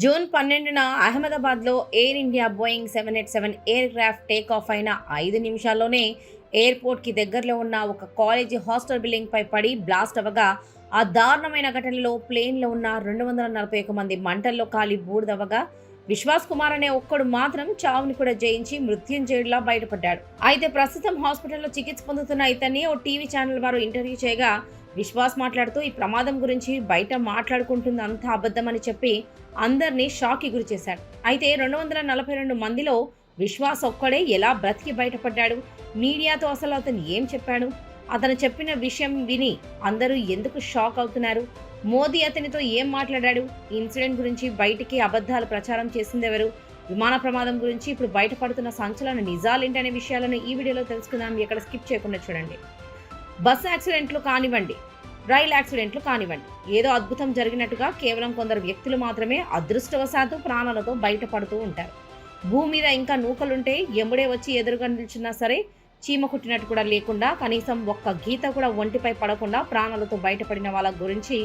June పన్నెండున అహ్మదాబాద్లో Air India Boeing seven eight seven aircraft take off అయిన ఐదు నిమిషాల్లోనే ఎయిర్పోర్ట్కి దగ్గరలో ఉన్న ఒక కాలేజీ హాస్టల్ బిల్డింగ్పై పడి బ్లాస్ట్ అవ్వగా ఆ దారుణమైన ఘటనలో ప్లేన్లో ఉన్న రెండు వందల నలభై ఒక మంది మంటల్లో కాలి బూడిదవ్వగా విశ్వాస్ కుమార్ అనే ఒక్కడు మాత్రం చావుని కూడా జయించి మృత్యుంజయుడిలా బయటపడ్డాడు. అయితే ప్రస్తుతం హాస్పిటల్లో చికిత్స పొందుతున్న ఇతన్ని ఓ టీవీ ఛానల్ వారు ఇంటర్వ్యూ చేయగా విశ్వాస్ మాట్లాడుతూ ఈ ప్రమాదం గురించి బయట మాట్లాడుకుంటుంది అంత అబద్ధమని చెప్పి అందరినీ షాక్కి గురి చేశాడు. అయితే రెండు వందల నలభై రెండు మందిలో విశ్వాస్ ఒక్కడే ఎలా బ్రతికి బయటపడ్డాడు? మీడియాతో అసలు అతను ఏం చెప్పాడు? అతను చెప్పిన విషయం విని అందరూ ఎందుకు షాక్ అవుతున్నారు? మోదీ అతనితో ఏం మాట్లాడాడు? ఈ ఇన్సిడెంట్ గురించి బయటికి అబద్ధాలు ప్రచారం చేసిందెవరు విమాన ప్రమాదం గురించి ఇప్పుడు బయటపడుతున్న సంచలన నిజాలేంటనే విషయాలను ఈ వీడియోలో తెలుసుకుందాం. ఎక్కడ స్కిప్ చేయకుండా చూడండి. బస్ యాక్సిడెంట్లు కానివ్వండి రైల్ యాక్సిడెంట్లు కానివ్వండి. ఏదో అద్భుతం జరిగినట్టుగా కేవలం కొందరు వ్యక్తులు మాత్రమే అదృష్టవశాత్తు ప్రాణాలతో బయటపడుతూ ఉంటారు. భూమి మీద ఇంకా నూకలుంటే ఎముడే వచ్చి ఎదురుగా నిల్చున్నా సరే చీమ కుట్టినట్టు కూడా లేకుండా కనీసం ఒక్క గీత కూడా ఒంటిపై పడకుండా ప్రాణాలతో బయటపడిన వాళ్ళ గురించి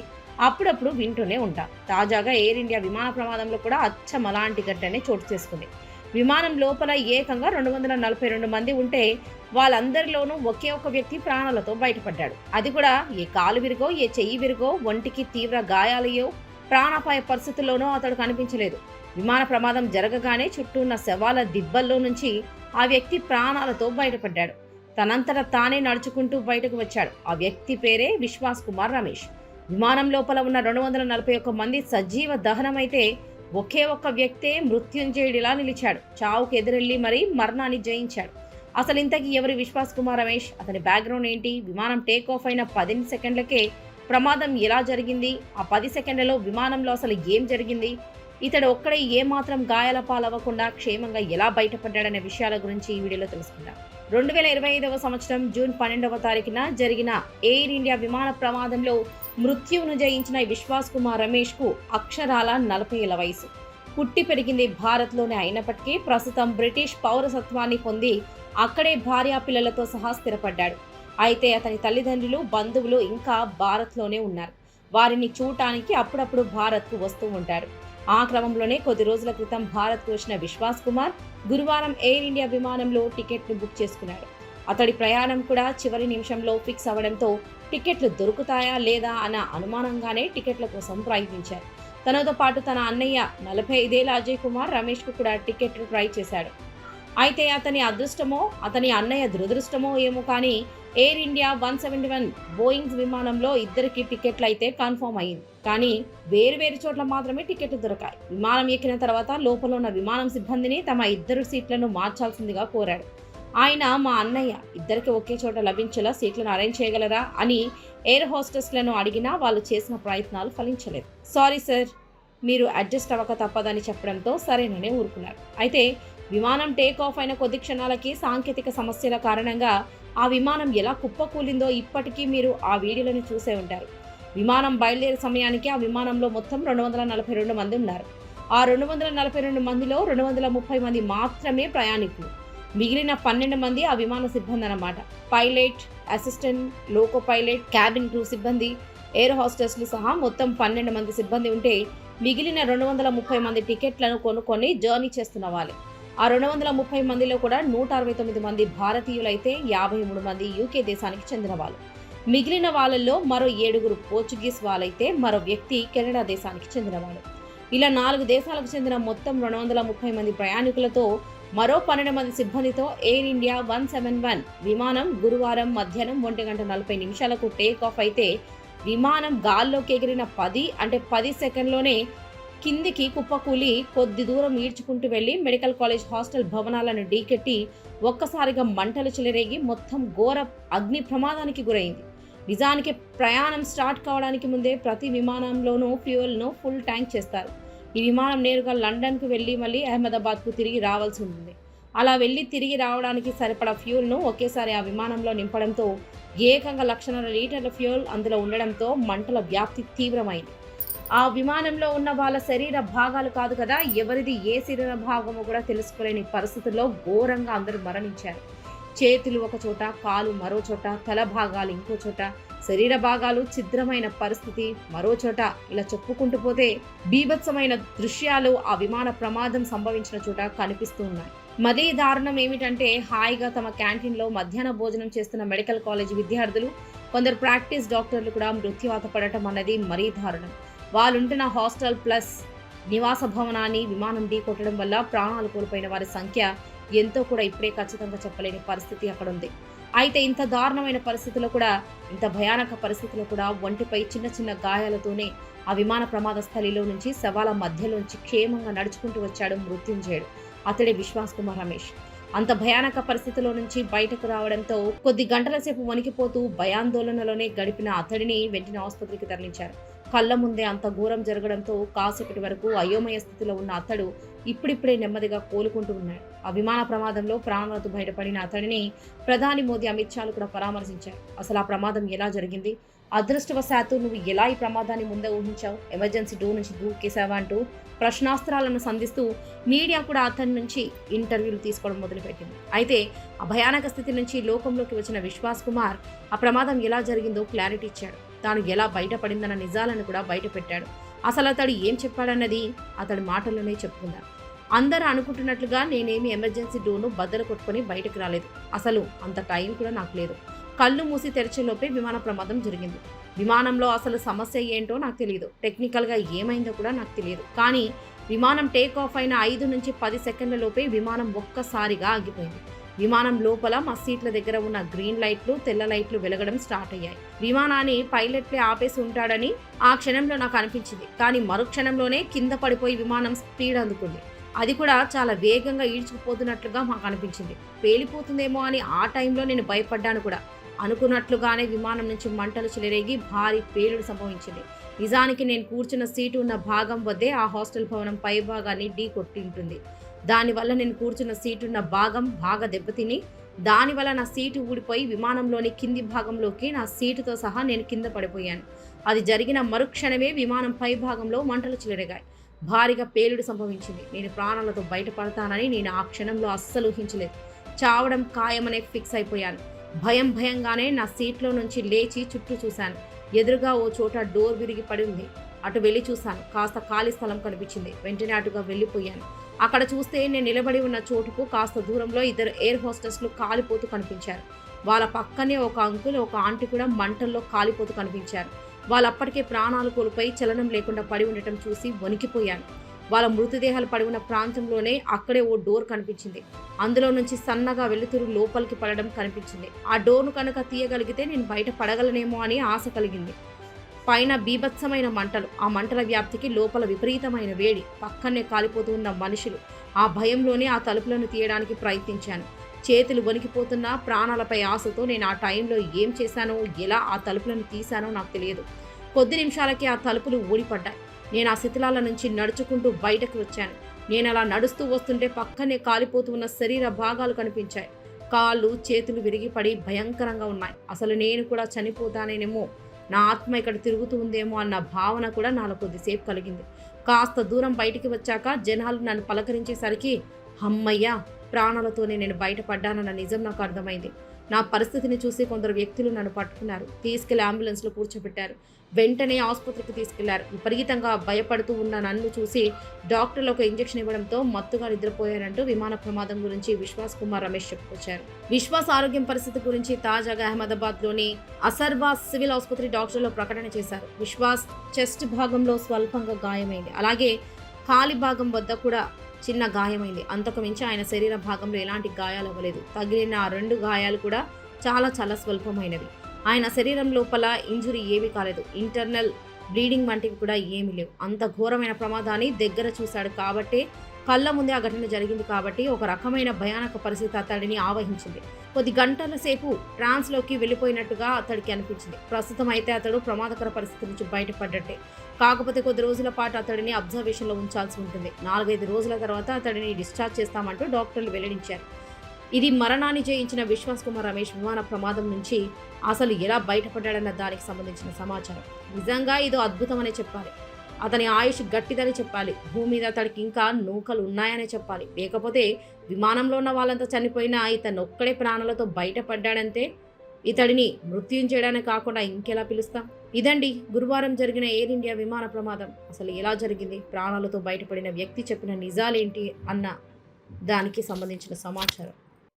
అప్పుడప్పుడు వింటూనే ఉంటాం. తాజాగా ఎయిర్ ఇండియా విమాన ప్రమాదంలో కూడా అచ్చం అలాంటి ఘటనే చోటు చేసుకుంది. విమానం లోపల ఏకంగా రెండు వందల నలభై రెండు మంది ఉంటే వాళ్ళందరిలోనూ ఒకే ఒక వ్యక్తి ప్రాణాలతో బయటపడ్డాడు. అది కూడా ఏ కాలు విరుగో ఏ చెయ్యి విరుగో ఒంటికి తీవ్ర గాయాలయో ప్రాణాపాయ పరిస్థితుల్లోనూ అతడు కనిపించలేదు. విమాన ప్రమాదం జరగగానే చుట్టూ ఉన్న శవాల దిబ్బల్లో నుంచి ఆ వ్యక్తి ప్రాణాలతో బయటపడ్డాడు. తనంతట తానే నడుచుకుంటూ బయటకు వచ్చాడు. ఆ వ్యక్తి పేరే విశ్వాస్ కుమార్ రమేష్. విమానం లోపల ఉన్న రెండు వందల నలభై ఒక్క మంది సజీవ దహనమైతే ఒకే ఒక్క వ్యక్తే మృత్యుంజయుడిలా నిలిచాడు. చావుకు ఎదురెళ్ళి మరీ మరణాన్ని జయించాడు. అసలు ఇంతకీ ఎవరి విశ్వాస్ కుమార్ రమేష్? అతని బ్యాక్గ్రౌండ్ ఏంటి? విమానం టేక్ ఆఫ్ అయిన పది సెకండ్లకే ప్రమాదం ఎలా జరిగింది? ఆ పది సెకండ్లలో విమానంలో అసలు ఏం జరిగింది? ఇతడు ఒక్కడే ఏమాత్రం గాయాల పాలవ్వకుండా క్షేమంగా ఎలా బయటపడ్డాడనే విషయాల గురించి ఈ వీడియోలో తెలుసుకుందాం. రెండు వేల ఇరవై ఐదవ సంవత్సరం జూన్ పన్నెండవ తారీఖున జరిగిన ఎయిర్ ఇండియా విమాన ప్రమాదంలో మృత్యువును జయించిన విశ్వాస్ కుమార్ రమేష్కు అక్షరాల నలభై ఏళ్ళ వయసు. పుట్టి పెరిగింది భారత్లోనే అయినప్పటికీ ప్రస్తుతం బ్రిటిష్ పౌరసత్వాన్ని పొంది అక్కడే భార్యా పిల్లలతో సహా స్థిరపడ్డాడు. అయితే అతని తల్లిదండ్రులు బంధువులు ఇంకా భారత్లోనే ఉన్నారు. వారిని చూడటానికి అప్పుడప్పుడు భారత్కు వస్తూ ఉంటారు. ఆ క్రమంలోనే కొద్ది రోజుల క్రితం భారత్కు వచ్చిన విశ్వాస్ కుమార్ గురువారం ఎయిర్ ఇండియా విమానంలో టికెట్ను బుక్ చేసుకున్నాడు. అతడి ప్రయాణం కూడా చివరి నిమిషంలో ఫిక్స్ అవడంతో టికెట్లు దొరుకుతాయా లేదా అన్న అనుమానంగానే టికెట్ల కోసం ప్రయత్నించారు. తనతో పాటు తన అన్నయ్య నలభై ఐదేళ్ళ అజయ్ కుమార్ రమేష్కు కూడా టికెట్లు ట్రై చేశాడు. అయితే అతని అదృష్టమో అతని అన్నయ్య దురదృష్టమో ఏమో కానీ Air India one seventy one Boeing విమానంలో ఇద్దరికి టికెట్లు అయితే కన్ఫర్మ్ అయింది కానీ వేరు వేరు చోట్ల మాత్రమే టికెట్లు దొరకాయి. విమానం ఎక్కిన తర్వాత లోపల ఉన్న విమానం సిబ్బందిని తమ ఇద్దరు సీట్లను మార్చాల్సిందిగా కోరాడు. ఆయన మా అన్నయ్య ఇద్దరికి ఒకే చోట లభించేలా సీట్లను అరేంజ్ చేయగలరా అని ఎయిర్ హోస్టెస్లను అడిగినా వాళ్ళు చేసిన ప్రయత్నాలు ఫలించలేదు. సారీ సార్ మీరు అడ్జస్ట్ అవ్వక తప్పదని చెప్పడంతో సరేననే ఊరుకున్నారు. అయితే విమానం టేక్ ఆఫ్ అయిన కొద్ది క్షణాలకి సాంకేతిక సమస్యల కారణంగా ఆ విమానం ఎలా కుప్పకూలిందో ఇప్పటికీ మీరు ఆ వీడియోలను చూసే ఉంటారు. విమానం బయలుదేరే సమయానికి ఆ విమానంలో మొత్తం రెండు వందల నలభై రెండు మంది ఉన్నారు. ఆ రెండు వందల నలభై రెండు మందిలో రెండు వందల ముప్పై మంది మాత్రమే ప్రయాణికులు. మిగిలిన పన్నెండు మంది ఆ విమాన సిబ్బంది అన్నమాట. Pilot assistant loco pilot cabin crew సిబ్బంది ఎయిర్ హోస్టెస్లు సహా మొత్తం పన్నెండు మంది సిబ్బంది ఉంటే మిగిలిన రెండు వందల ముప్పై మంది టికెట్లను కొనుక్కొని జర్నీ చేస్తున్న వాళ్ళే. ఆ రెండు వందల ముప్పై మందిలో కూడా నూట అరవై తొమ్మిది మంది భారతీయులైతే యాభై మూడు మంది యూకే దేశానికి చెందిన వాళ్ళు. మిగిలిన వాళ్ళల్లో మరో ఏడుగురు పోర్చుగీస్ వాళ్ళైతే మరో వ్యక్తి కెనడా దేశానికి చెందినవాడు ఇలా నాలుగు దేశాలకు చెందిన మొత్తం రెండు వందల ముప్పై మంది ప్రయాణికులతో మరో పన్నెండు మంది సిబ్బందితో Air India one seven one విమానం గురువారం మధ్యాహ్నం ఒంటి గంట నలభై నిమిషాలకు టేక్ ఆఫ్ అయితే విమానం గాల్లోకి ఎగిరిన పది అంటే పది సెకండ్లోనే కిందికి కుప్పకూలి కొద్ది దూరం ఈడ్చుకుంటూ వెళ్ళి మెడికల్ కాలేజ్ హాస్టల్ భవనాలను ఢీకెట్టి ఒక్కసారిగా మంటలు చెలరేగి మొత్తం ఘోర అగ్ని ప్రమాదానికి గురైంది. నిజానికి ప్రయాణం స్టార్ట్ కావడానికి ముందే ప్రతి విమానంలోనూ ఫ్యూయల్ను ఫుల్ ట్యాంక్ చేస్తారు. ఈ విమానం నేరుగా లండన్కు వెళ్ళి మళ్ళీ అహ్మదాబాద్కు తిరిగి రావాల్సి ఉంటుంది. అలా వెళ్ళి తిరిగి రావడానికి సరిపడా ఫ్యూల్ను ఒకేసారి ఆ విమానంలో నింపడంతో ఏకంగా లక్షన్నర లీటర్ల ఫ్యూల్ అందులో ఉండడంతో మంటల వ్యాప్తి తీవ్రమైంది. ఆ విమానంలో ఉన్న వాళ్ళ శరీర భాగాలు కాదు కదా ఎవరిది ఏ శరీర భాగమో కూడా తెలుసుకోలేని పరిస్థితుల్లో ఘోరంగా అందరూ మరణించారు. చేతులు ఒక చోట కాలు మరో చోట తల భాగాలు ఇంకో చోట శరీర భాగాలు ఛిద్రమైన పరిస్థితి మరోచోట ఇలా చెప్పుకుంటూ పోతే బీభత్సమైన దృశ్యాలు ఆ విమాన ప్రమాదం సంభవించిన చోట కనిపిస్తూ ఉన్నాయి. మరీ దారుణం ఏమిటంటే హాయిగా తమ క్యాంటీన్లో మధ్యాహ్న భోజనం చేస్తున్న మెడికల్ కాలేజ్ విద్యార్థులు కొందరు ప్రాక్టీస్ డాక్టర్లు కూడా మృత్యువాత పడటం అన్నది మరీ దారుణం. వాళ్ళుంటున్న హాస్టల్ ప్లస్ నివాస భవనాన్ని విమానం ఢీకొట్టడం వల్ల ప్రాణాలు కోల్పోయిన వారి సంఖ్య ఎంతో కూడా ఇప్పుడే ఖచ్చితంగా చెప్పలేని పరిస్థితి అక్కడ ఉంది అయితే ఇంత దారుణమైన పరిస్థితుల్లో కూడా ఇంత భయానక పరిస్థితుల్లో కూడా ఒంటిపై చిన్న చిన్న గాయాలతోనే ఆ విమాన ప్రమాద స్థలిలో నుంచి శవాల మధ్యలోంచి క్షేమంగా నడుచుకుంటూ వచ్చాడు మృత్యుంజయుడు అతడే విశ్వాస్ కుమార్ రమేష్. అంత భయానక పరిస్థితిలో నుంచి బయటకు రావడంతో కొద్ది గంటల సేపు వణికిపోతూ భయాందోళనలోనే గడిపిన అతడిని వెంటనే ఆసుపత్రికి తరలించారు. కళ్ళ ముందే అంత ఘోరం జరగడంతో కాసేపటి వరకు అయోమయ స్థితిలో ఉన్న అతడు ఇప్పుడిప్పుడే నెమ్మదిగా కోలుకుంటూ ఉన్నాడు. ఆ విమాన ప్రమాదంలో ప్రాణాలతో బయటపడిన అతడిని ప్రధాని మోదీ అమిత్ షాలు కూడా పరామర్శించారు. అసలు ఆ ప్రమాదం ఎలా జరిగింది? అదృష్టవశాత్తు నువ్వు ఎలా ఈ ప్రమాదాన్ని ముందే ఊహించావు? ఎమర్జెన్సీ డోర్ నుంచి దూకేశావా అంటూ ప్రశ్నాస్త్రాలను సంధిస్తూ మీడియా కూడా అతని నుంచి ఇంటర్వ్యూలు తీసుకోవడం మొదలుపెట్టింది. అయితే ఆ భయానక స్థితి నుంచి లోకంలోకి వచ్చిన విశ్వాస్ కుమార్ ఆ ప్రమాదం ఎలా జరిగిందో క్లారిటీ ఇచ్చాడు. తాను ఎలా బయటపడిందన్న నిజాలను కూడా బయటపెట్టాడు. అసలు అతడు ఏం చెప్పాడన్నది అతడి మాటల్లోనే చెప్పుకుందాం. అందరూ అనుకుంటున్నట్లుగా నేనేమి ఎమర్జెన్సీ డోర్ను బద్దలు కొట్టుకొని బయటకు రాలేదు. అసలు అంత టైం కూడా నాకు లేదు. కళ్ళు మూసి తెరిచేలోపే విమాన ప్రమాదం జరిగింది. విమానంలో అసలు సమస్య ఏంటో నాకు తెలియదు టెక్నికల్గా ఏమైందో కూడా నాకు తెలియదు కానీ విమానం టేక్ ఆఫ్ అయిన ఐదు నుంచి పది సెకండ్ల లోపే విమానం ఒక్కసారిగా ఆగిపోయింది. విమానం లోపల మా సీట్ల దగ్గర ఉన్న గ్రీన్ లైట్లు తెల్ల లైట్లు వెలగడం స్టార్ట్ అయ్యాయి. విమానాన్ని పైలట్లే ఆపేసి ఉంటాడని ఆ క్షణంలో నాకు అనిపించింది. కానీ మరు క్షణంలోనే కింద పడిపోయి విమానం స్పీడ్ అందుకుంది. అది కూడా చాలా వేగంగా ఈడ్చుకుపోతున్నట్లుగా మాకు అనిపించింది. పేలిపోతుందేమో అని ఆ టైంలో నేను భయపడ్డాను కూడా. అనుకున్నట్లుగానే విమానం నుంచి మంటలు చెలరేగి భారీ పేలుడు సంభవించింది. నిజానికి నేను కూర్చున్న సీటు ఉన్న భాగం వద్దే ఆ హాస్టల్ భవనం పై భాగాన్ని ఢీ కొట్టి ఉంటుంది దానివల్ల నేను కూర్చున్న సీటు ఉన్న భాగం బాగా దెబ్బతిని దానివల్ల నా సీటు ఊడిపోయి విమానంలోని కింది భాగంలోకి నా సీటుతో సహా నేను కింద పడిపోయాను. అది జరిగిన మరుక్షణమే విమానం పై భాగంలో మంటలు చెలరేగాయి. భారీగా పేలుడు సంభవించింది. నేను ప్రాణాలతో బయటపడతానని నేను ఆ క్షణంలో అస్సలు ఊహించలేదు. చావడం ఖాయమనే ఫిక్స్ అయిపోయాను. భయం భయంగానే నా సీట్లో నుంచి లేచి చుట్టూ చూశాను. ఎదురుగా ఓ చోట డోర్ విరిగి పడి ఉంది. అటు వెళ్ళి చూశాను. కాస్త ఖాళీ స్థలం కనిపించింది. వెంటనే అటుగా వెళ్ళిపోయాను. అక్కడ చూస్తే నేను నిలబడి ఉన్న చోటుకు కాస్త దూరంలో ఇద్దరు ఎయిర్ హోస్టెస్లు కాలిపోతూ కనిపించారు. వాళ్ళ పక్కనే ఒక అంకుల్ ఒక ఆంటీ కూడా మంటల్లో కాలిపోతూ కనిపించారు. వాళ్ళప్పటికే ప్రాణాలు కోల్పోయి చలనం లేకుండా పడి ఉండటం చూసి వణికిపోయాను వాళ్ళ మృతదేహాలు పడి ఉన్న ప్రాంతంలోనే అక్కడే ఓ డోర్ కనిపించింది. అందులో నుంచి సన్నగా వెలుతురు లోపలికి పడడం కనిపించింది. ఆ డోర్ను కనుక తీయగలిగితే నేను బయట పడగలనేమో అని ఆశ కలిగింది. పైన బీభత్సమైన మంటలు. ఆ మంటల వ్యాప్తికి లోపల విపరీతమైన వేడి. పక్కనే కాలిపోతూ ఉన్న మనుషులు. ఆ భయంలోనే ఆ తలుపులను తీయడానికి ప్రయత్నించాను. చేతులు వణికిపోతున్న ప్రాణాలపై ఆశతో నేను ఆ టైంలో ఏం చేశానో ఎలా ఆ తలుపులను తీశానో నాకు తెలియదు. కొద్ది నిమిషాలకి ఆ తలుపులు ఊడిపడ్డాయి. నేను ఆ శిథిలాల నుంచి నడుచుకుంటూ బయటకు వచ్చాను. నేను అలా నడుస్తూ వస్తుంటే పక్కనే కాలిపోతూ ఉన్న శరీర భాగాలు కనిపించాయి. కాళ్ళు చేతులు విరిగిపడి భయంకరంగా ఉన్నాయి. అసలు నేను కూడా చనిపోతానేనేమో నా ఆత్మ ఇక్కడ తిరుగుతూ ఉందేమో అన్న భావన కూడా నాలో కొద్దిసేపు కలిగింది. కాస్త దూరం బయటికి వచ్చాక జనాలు నన్ను పలకరించేసరికి అమ్మయ్యా ప్రాణాలతోనే నేను బయటపడ్డానన్న నిజం నాకు అర్థమైంది. నా పరిస్థితిని చూసి కొందరు వ్యక్తులు నన్ను పట్టుకున్నారు. తీసుకెళ్ళి అంబులెన్స్లో కూర్చోబెట్టారు. వెంటనే ఆసుపత్రికి తీసుకెళ్ళారు. విపరీతంగా భయపడుతూ ఉన్న నన్ను చూసి డాక్టర్లు ఒక ఇంజెక్షన్ ఇవ్వడంతో మత్తుగా నిద్రపోయారంటూ విమాన ప్రమాదం గురించి విశ్వాస్ కుమార్ రమేష్ చెప్పుకొచ్చారు. విశ్వాస్ ఆరోగ్యం పరిస్థితి గురించి తాజాగా అహ్మదాబాద్లోని అసర్వా అసర్వాస్ సివిల్ ఆసుపత్రి డాక్టర్లు ప్రకటన చేశారు. విశ్వాస్ చెస్ట్ భాగంలో స్వల్పంగా గాయమైంది. అలాగే కాలి భాగం వద్ద కూడా చిన్న గాయమైంది. అంతకు మించి ఆయన శరీర భాగంలో ఎలాంటి గాయాలు అవ్వలేదు. తగిలిన ఆ రెండు గాయాలు కూడా చాలా చాలా స్వల్పమైనవి. ఆయన శరీరం లోపల ఇంజురీ ఏమీ కాలేదు. ఇంటర్నల్ బ్లీడింగ్ వంటివి కూడా ఏమీ లేవు. అంత ఘోరమైన ప్రమాదాన్ని దగ్గర చూశాడు కాబట్టే కళ్ళ ముందే ఆ ఘటన జరిగింది కాబట్టి ఒక రకమైన భయానక పరిస్థితి అతడిని ఆవహించింది. కొద్ది గంటల సేపు ట్రాన్స్లోకి వెళ్ళిపోయినట్టుగా అతడికి అనిపించింది. ప్రస్తుతం అయితే అతడు ప్రమాదకర పరిస్థితి నుంచి బయటపడ్డట్టే. కాకపోతే కొద్ది రోజుల పాటు అతడిని అబ్జర్వేషన్లో ఉంచాల్సి ఉంటుంది. నాలుగైదు రోజుల తర్వాత అతడిని డిశ్చార్జ్ చేస్తామంటూ డాక్టర్లు వెల్లడించారు. ఇది మరణాన్ని జయించిన విశ్వాస్ కుమార్ రమేష్ విమాన ప్రమాదం నుంచి అసలు ఎలా బయటపడ్డాడన్న దానికి సంబంధించిన సమాచారం. నిజంగా ఇదో అద్భుతమనే చెప్పాలి. అతని ఆయుష్ గట్టిదని చెప్పాలి. భూమి మీద అతడికి ఇంకా నూకలు ఉన్నాయనే చెప్పాలి. లేకపోతే విమానంలో ఉన్న వాళ్ళంతా చనిపోయినా ఇతను ఒక్కడే ప్రాణాలతో బయటపడ్డాడంతే ఇతడిని మృత్యుం చేయడానికి కాకుండా ఇంకెలా పిలుస్తాం? ఇదండి గురువారం జరిగిన ఎయిర్ ఇండియా విమాన ప్రమాదం. అసలు ఎలా జరిగింది? ప్రాణాలతో బయటపడిన వ్యక్తి చెప్పిన నిజాలేంటి? అన్న దానికి సంబంధించిన సమాచారం.